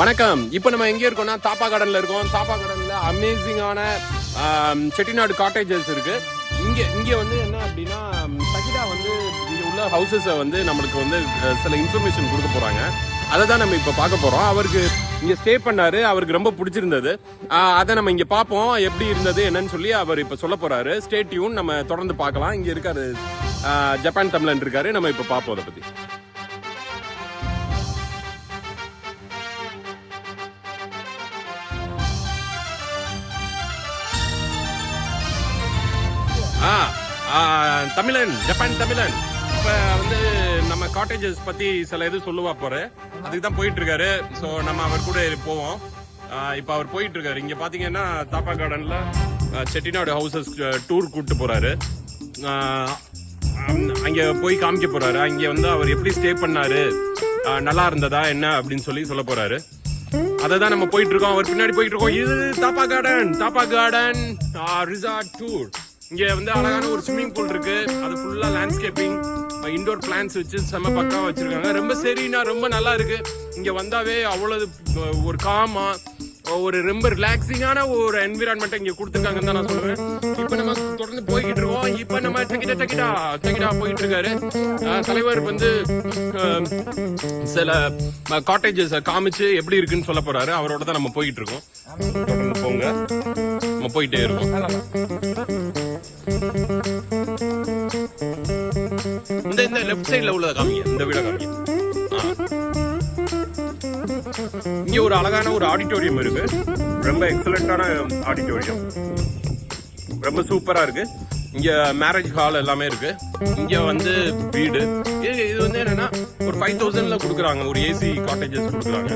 வணக்கம். இப்போ நம்ம எங்கே இருக்கோம்னா தாப்பா கார்டனில் இருக்கோம். தாப்பா கார்டனில் அமேசிங்கான செட்டிநாடு காட்டேஜஸ் இருக்கு. இங்கே இங்கே வந்து என்ன அப்படின்னா சகிதா வந்து இங்கே உள்ள ஹவுசஸை வந்து நம்மளுக்கு வந்து சில இன்ஃபர்மேஷன் கொடுக்க போகிறாங்க அதை தான் நம்ம இப்போ பார்க்க போகிறோம் அவருக்கு இங்கே ஸ்டே பண்ணார். அவருக்கு ரொம்ப பிடிச்சிருந்தது. அதை நம்ம இங்கே பார்ப்போம். எப்படி இருந்தது என்னன்னு சொல்லி அவர் இப்போ சொல்ல போகிறாரு ஸ்டே டியூன் நம்ம தொடர்ந்து பார்க்கலாம். இங்கே இருக்காரு ஜப்பான் தமிழன் இருக்காரு. நம்ம இப்போ பார்ப்போம் அதை பற்றி தமிழன் ஜப்பான் தமிழன். இப்ப வந்து நம்ம காட்டேஜஸ் பத்தி சில இது சொல்லுவா போற. அதுக்கு தான் போயிட்டு இருக்காரு சோ நம்ம அவர் கூட போவோம். இப்போ இப்ப அவர் போயிட்டு இருக்காரு இங்க பாத்தீங்கன்னா தாப்பா கார்டன்ல செட்டிநாடு ஹவுசஸ் டூர் கூப்பிட்டு போறாரு. அங்கே அங்க போய் காமிக்க போறாரு. அங்க வந்து அவர் எப்படி ஸ்டே பண்ணாரு? நல்லா இருந்ததா என்ன அப்படின்னு சொல்லி சொல்ல போறாரு. அதை தான் நம்ம போயிட்டு இருக்கோம் அவர் பின்னாடி போயிட்டு இருக்கோம் இது தாப்பா கார்டன் தாப்பா கார்டன் ரிசார்ட் டூர் இங்க வந்து அழகான ஒரு ஸ்விம்மிங் பூல் இருக்கு. அது ஃபுல்லா லேண்ட்ஸ்கேப்பிங் இண்டோர் பிளான்ஸ் வச்சு செம்ம பக்காவா வச்சிருக்காங்க. ரொம்ப சரினா ரொம்ப நல்லா இருக்கு. இங்க வந்தாவே அவ்வளவு ஒரு காமா ஒரு ரொம்ப ரிலாக்ஸிங்கான ஒரு என்விரான்மெண்ட் இங்க கொடுத்துருக்காங்கன்னு தான் நான் சொல்லுவேன் இப்போ நம்ம தொடர்ந்து போய்கிட்டு இருக்கோம். இப்போ நம்ம டக்கிட்டா டக்கிட்டா டக்கிட்டா போயிட்டு இருக்காரு. தலைவர் வந்து சில காட்டேஜஸ் காமிச்சு எப்படி இருக்குன்னு சொல்ல போறாரு. அவரோட தான் நம்ம போயிட்டு இருக்கோம். போங்க. நம்ம போயிட்டே இருக்கோம். லெஃப்ட் சைடுல உள்ளத காமிங்க இந்த வீட காமிங்க. இங்க ஒரு அழகான ஒரு ஆடிட்டோரியம் இருக்கு. ரொம்ப எக்ஸலண்டான ஆடிட்டோரியம் ரொம்ப சூப்பரா இருக்கு. இங்க மேரேஜ் ஹால் எல்லாமே இருக்கு. இங்க வந்து வீடு. இது இது வந்து என்னன்னா ஒரு ஃபைவ் தௌசண்ட்ல கொடுக்குறாங்க. ஒரு ஏசி காட்டேஜஸ் கொடுக்குறாங்க.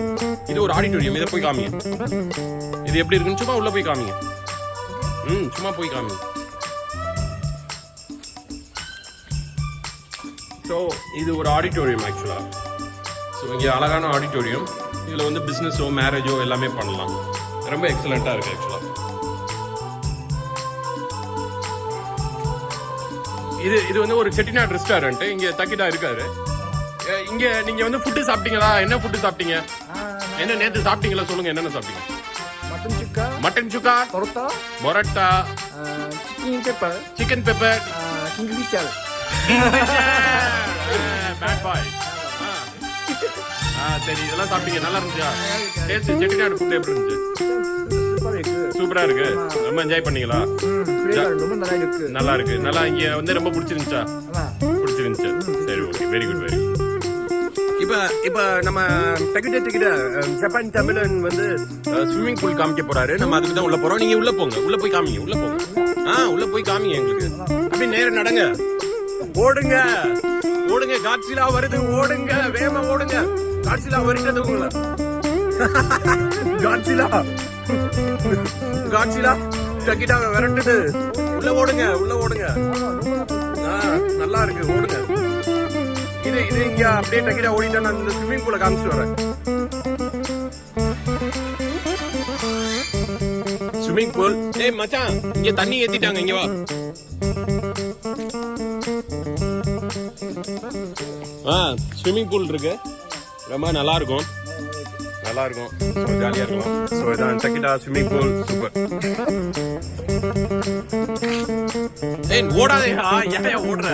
இது ஒரு ஆடிட்டோரியம் இதை போய் காமிங்க. இது எப்படி இருக்குன்னு சும்மா உள்ள போய் காமிங்க. ம் சும்மா போய் காமிங்க. ஸோ இது ஒரு ஆடிட்டோரியம் ஆக்சுவலா ஸோ இங்கே அழகான ஆடிட்டோரியம் இதில் வந்து பிஸ்னஸோ மேரேஜோ எல்லாமே பண்ணலாம். ரொம்ப எக்ஸலண்ட்டாக இருக்கு ஆக்சுவலாக இது இது வந்து ஒரு செட்டிநாட் ரெஸ்டாரண்ட் இங்க தக்கிட்டா இருக்காரு. இங்க நீங்க வந்து ஃபுட்டு சாப்பிட்டீங்களா? என்ன ஃபுட்டு சாப்பிட்டீங்க? என்ன நேத்து சாப்பிட்டீங்களா? சொல்லுங்க என்னென்ன சாப்பிட்டீங்க? Mutton sukka. Mutton sukka? Parotta. Parotta. Chicken pepper chicken pepper Kingfisher bad boy சரி இதெல்லாம் சாப்பிட்டீங்க. நல்லா இருந்துச்சா? டேஸ்ட் செட்டிநாடு ஃபுட் எப்படி இருந்துச்சு? சூப்பர் இருக்கு சூப்பரா இருக்கு. ரொம்ப என்ஜாய் பண்ணீங்களா? நல்லா இருக்கு. நல்லா இருக்கு. நல்லா இங்க வந்து ரொம்ப பிடிச்சிருந்துச்சா? பிடிச்சிருந்துச்சு. சரி ஓகே வெரி குட் வெரி இப்ப இப்ப நம்ம டெக்கிட்ட டிக்கெட் ஜப்பான் தமிழன் வந்து ஸ்விம்மிங் பூல் காமிக்க போறாரு. நம்ம அதுக்கு தான் உள்ள போறோம். நீங்க உள்ள போங்க. உள்ள போய் காமிங்க. உள்ள போங்க. ஆ உள்ள போய் காமிங்க எங்களுக்கு. அப்படியே நேரம் நடங்க. ஓடுங்க. ஓடுங்க காட்சிலா வருது ஓடுங்க வேகமா ஓடுங்க. காட்சிலா வருகிறது உங்களை. காட்சிலா. காட்சிலா டக்கிட்டா விரட்டுது. உள்ள ஓடுங்க உள்ள ஓடுங்க. நல்லா இருக்கு ஓடுங்க. இது இது இங்க அப்படியே டக்கிட்டா ஓடிட்டா நான் இந்த ஸ்விம்மிங் பூல காமிச்சு வரேன். ஸ்விம்மிங் பூல் ஏய் மச்சான் இங்க தண்ணி ஏத்திட்டாங்க இங்க வா. ஆ ஸ்விம்மிங் பூல் இருக்கு. ரொம்ப நல்லா இருக்கும் நல்லா இருக்கும் ஜாலியா இருக்கும். ஸோ இதான் டக்கிட்டா ஸ்விம்மிங் பூல் சூப்பர் ஏய் ஓடாதேடா ஏன் ஓடுற?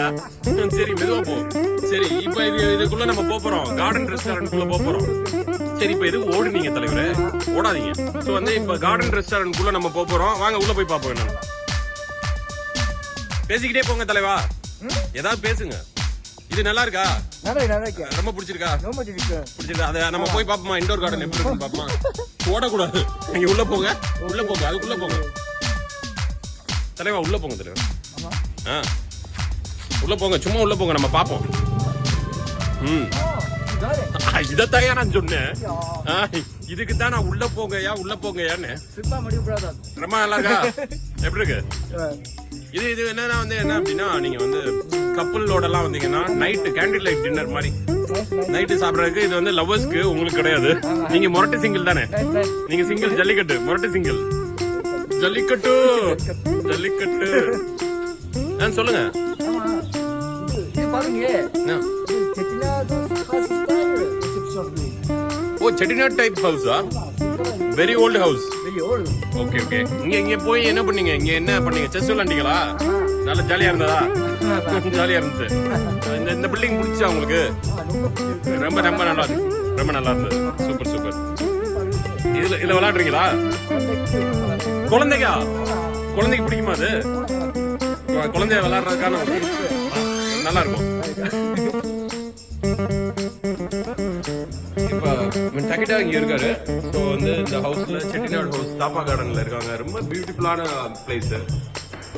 சரி மெதுவா போ. சரி இப்போ இது இதுக்குள்ள நம்ம போப் போறோம். கார்டன் ரெஸ்டாரண்ட் குள்ள போப் போறோம். சரி இப்போ எதுக்கு ஓடுனீங்க தலைவரே? ஓடாதீங்க. ஸோ வந்து இப்போ கார்டன் ரெஸ்டாரண்ட் நம்ம போப் போறோம். வாங்க உள்ள போய் பாப்போம் என்னன்னு. பேசிக்கிட்டே போங்க தலைவா. ஏதாவது பேசுங்க. இது நல்லா இருக்கா நல்லா நல்லா இருக்கு ரொம்ப பிடிச்சிருக்கா? ரொம்ப இருக்கு பிடிச்சிருக்கா? அதை நம்ம போய் பாப்போமா இண்டோர் கார்டன் எப்படி இருக்குன்னு பாப்போமா ஓடக்கூடாது நீங்க உள்ள போங்க உள்ள போங்க அதுக்குள்ள போங்க. தலைவா உள்ள போங்க தலைவா. ஆமா ஆ. உள்ள போங்க சும்மா உள்ள போங்க நம்ம பாப்போம் ம். இதத்தையா நான் சொன்னேன். இதுக்கு தான் நான் உள்ள போங்கயா உள்ள போங்கயான்னு ரொம்ப நல்லா இருக்கா? எப்படி இருக்கு? இது இது என்னன்னா வந்து என்ன அப்படின்னா நீங்க வந்து கப்பலோட எல்லாம் வந்தீங்கன்னா நைட்டு கேண்டில் லைட் டின்னர் மாதிரி நைட்டு சாப்பிடறதுக்கு இது வந்து லவ்வர்ஸ்க்கு உங்களுக்கு கிடையாது நீங்க முரட்டு சிங்கிள் தானே நீங்க சிங்கிள் ஜல்லிக்கட்டு முரட்டு சிங்கிள் ஜல்லிக்கட்டு ஜல்லிக்கட்டு ஆ, சொல்லுங்க பாருங்க Chettinad type ஹவுஸா very old house. Okay okay இங்க இங்க போய் என்ன பண்ணீங்க? இங்க என்ன பண்ணீங்க? செஸ் விளாண்டீங்களா நல்லா ஜாலியா இருந்ததா? ஜாலியா இருந்துச்சு. இந்த இந்த பில்டிங் பிடிச்சா உங்களுக்கு? ரொம்ப. ரொம்ப நல்லா இருக்கு ரொம்ப நல்லா இருந்தது. சூப்பர் சூப்பர் இதுல இதுல விளையாடுறீங்களா? குழந்தைக்கா? குழந்தைக்கு பிடிக்குமா அது? குழந்தைய விளையாடுறதுக்கான நல்லா இருக்கும். இப்ப டக்கிட்டா இங்க இருக்காரு. ஸோ வந்து இந்த ஹவுஸ்ல செட்டிநாடு ஹவுஸ் தாப்பா கார்டன்ல இருக்காங்க. ரொம்ப பியூட்டிஃபுல்லான பிளேஸ்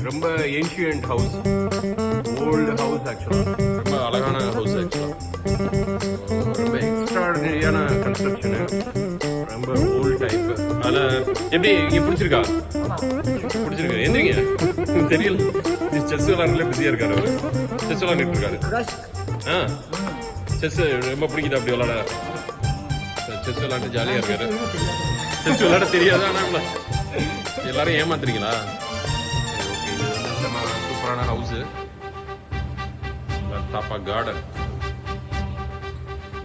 ரொம்ப ஏன்ஷியன்ட் ஹவுஸ் ஓல்டு ஹவுஸ் ஆக்சுவலா ரொம்ப அழகான ஹவுஸ் ஆக்சுவலா ரொம்ப எக்ஸ்ட்ராடனரியான கன்ஸ்ட்ரக்ஷனு ரொம்ப ஓல்டு டைப் அதில் எப்படி இங்க பிடிச்சிருக்கா? பிடிச்சிருக்கு? எந்திரிங்க. தெரியல. செஸ் விளாட்றதுல பிஸியா இருக்காரு அவரு. செஸ் விளாண்டுட்டு இருக்காரு. ஆ. செஸ் ரொம்ப பிடிக்குது அப்படி விளாட? செஸ் விளாண்டு ஜாலியா இருக்காரு. செஸ் விளாட தெரியாது ஆனா நம்மள எல்லாரும் ஏமாத்துறீங்களா? இது வந்து நம்ம சூப்பரான ஹவுஸ் தாப்பா கார்டன்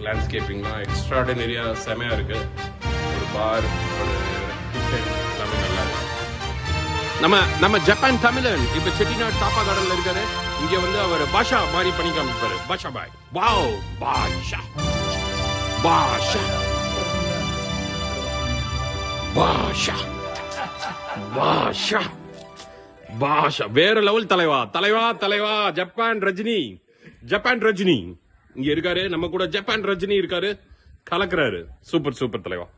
லேண்ட்ஸ்கேப்பிங்லாம் எக்ஸ்ட்ராடனரியா செமையா இருக்கு. ஒரு பார் ஒரு கிச்சன் எல்லாமே நல்லா இருக்கு. நம்ம நம்ம ஜப்பான் தமிழன் இப்ப செட்டிநாடு தாப்பா கார்டன்ல இருக்காரு. இங்க வந்து அவர் பாஷா மாதிரி பண்ணி காமிப்பாரு. பாஷா பாய். வாவ் பாஷா. பாஷா. பாஷா. பாஷா. பாஷா. வேற லெவல் தலைவா. தலைவா தலைவா. ஜப்பான் ரஜினி. ஜப்பான் ரஜினி. இங்க இருக்காரு. நம்ம கூட ஜப்பான் ரஜினி இருக்காரு. கலக்குறாரு. சூப்பர் சூப்பர் தலைவா.